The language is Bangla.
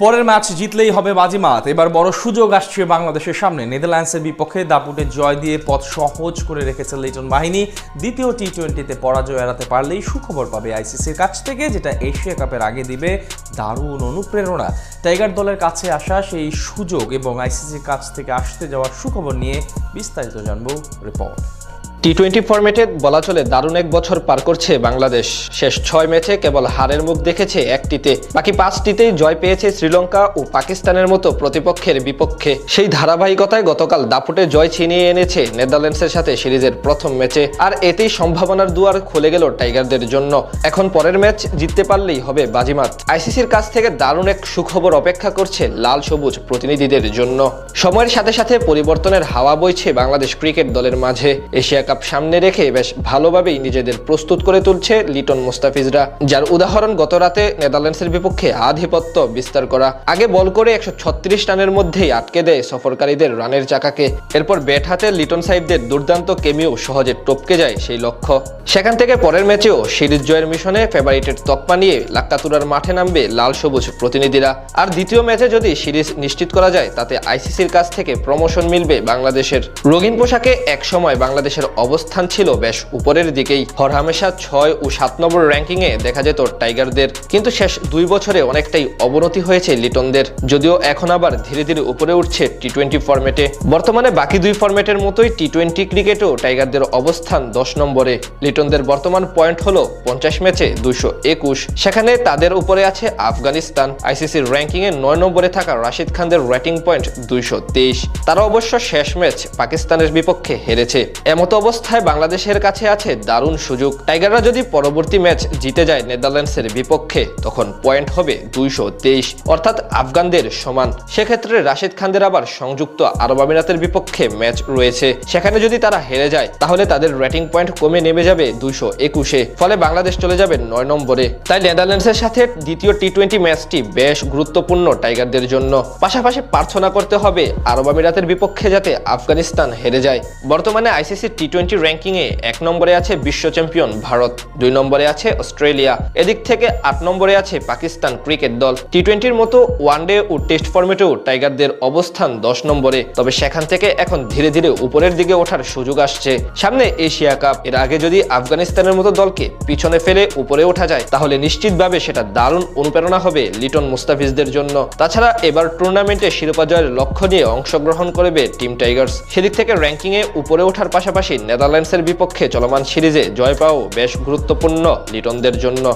পরের ম্যাচ জিতলেই হবে বাজিমাত। এবার বড় সুযোগ আসছে বাংলাদেশের সামনে। নেদারল্যান্ডসের বিপক্ষে দাপুটে জয় দিয়ে পথ সহজ করে রেখেছে লিটন বাহিনী। দ্বিতীয় টি টোয়েন্টিতে পরাজয় এড়াতে পারলেই সুখবর পাবে আইসিসির কাছ থেকে, যেটা এশিয়া কাপের আগে দিবে দারুণ অনুপ্রেরণা। টাইগার দলের কাছে আসা সেই সুযোগ এবং আইসিসির কাছ থেকে আসতে যাওয়ার সুখবর নিয়ে বিস্তারিত জানব রিপোর্ট। টি টোয়েন্টি ফরম্যাটে বলা চলে দারুণ এক বছর পার করছে বাংলাদেশ। শেষ ছয় ম্যাচে কেবল হারের মুখ দেখেছে একটিতে। বাকি পাঁচটিতেই জয় পেয়েছে শ্রীলঙ্কা ও পাকিস্তানের মতো প্রতিপক্ষের বিপক্ষে। সেই ধারাবাহিকতায় গতকাল দাপুটে জয় ছিনিয়ে এনেছে নেদারল্যান্ডসের সাথে সিরিজের প্রথম ম্যাচে। আর এতেই সম্ভাবনার দুয়ার খুলে গেল টাইগারদের জন্য। এখন পরের ম্যাচ জিততে পারলেই হবে বাজিমাত। আইসিসির কাছ থেকে দারুণ এক সুখবর অপেক্ষা করছে লাল সবুজ প্রতিনিধিদের জন্য। সময়ের সাথে সাথে পরিবর্তনের হাওয়া বইছে বাংলাদেশ ক্রিকেট দলের মাঝে। এশিয়া কাপ সামনে রেখে বেশ ভালোভাবেই নিজেদের প্রস্তুত করে তুলছে লিটন মুস্তাফিজরা, যার উদাহরণ গত রাতে নেদারল্যান্ডসের বিপক্ষে আধিপত্য বিস্তার করা। আগে বল করে একশো ছত্রিশ রানের মধ্যেই আটকে দেয় সফরকারীদের রানের চাকাকে। এরপর ব্যাট হাতে লিটন সাহেবদের দুর্দান্ত কেমিও সহজে টপকে যায় সেই লক্ষ্য। সেখান থেকে পরের ম্যাচেও সিরিজ জয়ের মিশনে ফেভারিটের তকমা নিয়ে লাক্কাতুরার মাঠে নামবে লাল সবুজ প্রতিনিধিরা। আর দ্বিতীয় ম্যাচে যদি সিরিজ নিশ্চিত করা যায়, তাতে আইসিসির কাছ থেকে প্রমোশন মিলবে বাংলাদেশের। রঙিন পোশাকে একসময় বাংলাদেশের অবস্থান ছিল বেশ উপরের দিকেই। হরহামেশা ছয় ও সাত নম্বর র্যাঙ্কিংয়ে দেখা যেত টাইগারদের। কিন্তু শেষ দুই বছরে অনেকটাই অবনতি হয়েছে লিটনদের। যদিও এখন আবার ধীরে ধীরে উপরে উঠছে টি টোয়েন্টি ফরম্যাটে বর্তমানে বাকি দুই ফরম্যাটের মতোই টি টোয়েন্টি ক্রিকেটেও টাইগারদের অবস্থান দশ নম্বরে। লিটনদের বর্তমান পয়েন্ট হলো পঞ্চাশ ম্যাচে দুইশো একুশ। সেখানে তাদের উপরে আছে আফগানিস্তান। আইসিসির র্যাঙ্কিংয়ে নয় নম্বরে থাকা রাশিদ খানদের রেটিং পয়েন্ট দুইশো তেইশ। তারা অবশ্য শেষ ম্যাচ পাকিস্তানের বিপক্ষে হেরেছে। এমতো অবস্থায় বাংলাদেশের কাছে আছে দারুণ সুযোগ। টাইগাররা যদি পরবর্তী ম্যাচ জিতে যায় নেদারল্যান্ডসের বিপক্ষে, তখন পয়েন্ট হবে দুইশো তেইশ। অর্থাৎ আফগানদের সমান। সেক্ষেত্রে রাশিদ খানদের আবার সংযুক্ত আরব আমিরাতের বিপক্ষে ম্যাচ রয়েছে। সেখানে যদি তারা হেরে যায়, তাহলে তাদের রেটিং পয়েন্ট কমে নেমে যাবে দুইশো একুশে। ফলে বাংলাদেশ চলে যাবে নয় নম্বরে। তাই নেদারল্যান্ডসের সাথে দ্বিতীয় টি টোয়েন্টি ম্যাচটি বেশ গুরুত্বপূর্ণ টাইগারদের জন্য। পাশাপাশি প্রার্থনা করতে হবে আরব আমিরাতের বিপক্ষে যাতে আফগানিস্তান হেরে যায়। বর্তমানে আইসিসি টি টোয়েন্টি র্যাঙ্কিংয়ে এক নম্বরে আছে বিশ্ব চ্যাম্পিয়ন ভারত, দুই নম্বরে আছে অস্ট্রেলিয়া। এদিক থেকে আট নম্বরে আছে পাকিস্তান ক্রিকেট দল। টি টোয়েন্টির মতো ওয়ানডে ও টেস্ট ফর্মেটেও টাইগারদের অবস্থান দশ নম্বরে। তবে সেখান থেকে এখন ধীরে ধীরে উপরের দিকে ওঠার সুযোগ আসছে। সামনে এশিয়া কাপ। এর আগে যদি আফগানিস্তানের মতো দলকে পিছনে ফেলে উপরে ওঠা যায়, তাহলে নিশ্চিতভাবে সেটা দারুণ অনুপ্রেরণা হবে লিটন মুস্তাফিজদের জন্য। তাছাড়া এবার টুর্নামেন্টে শিরোপা জয়ের লক্ষ্য নিয়ে অংশগ্রহণ করবে টিম টাইগার্স। সেদিক থেকে র্যাঙ্কিংয়ে উপরে ওঠার পাশাপাশি নেদারল্যান্ডসের বিপক্ষে চলমান সিরিজে জয় পাও বেশ গুরুত্বপূর্ণ লিটনদের জন্য।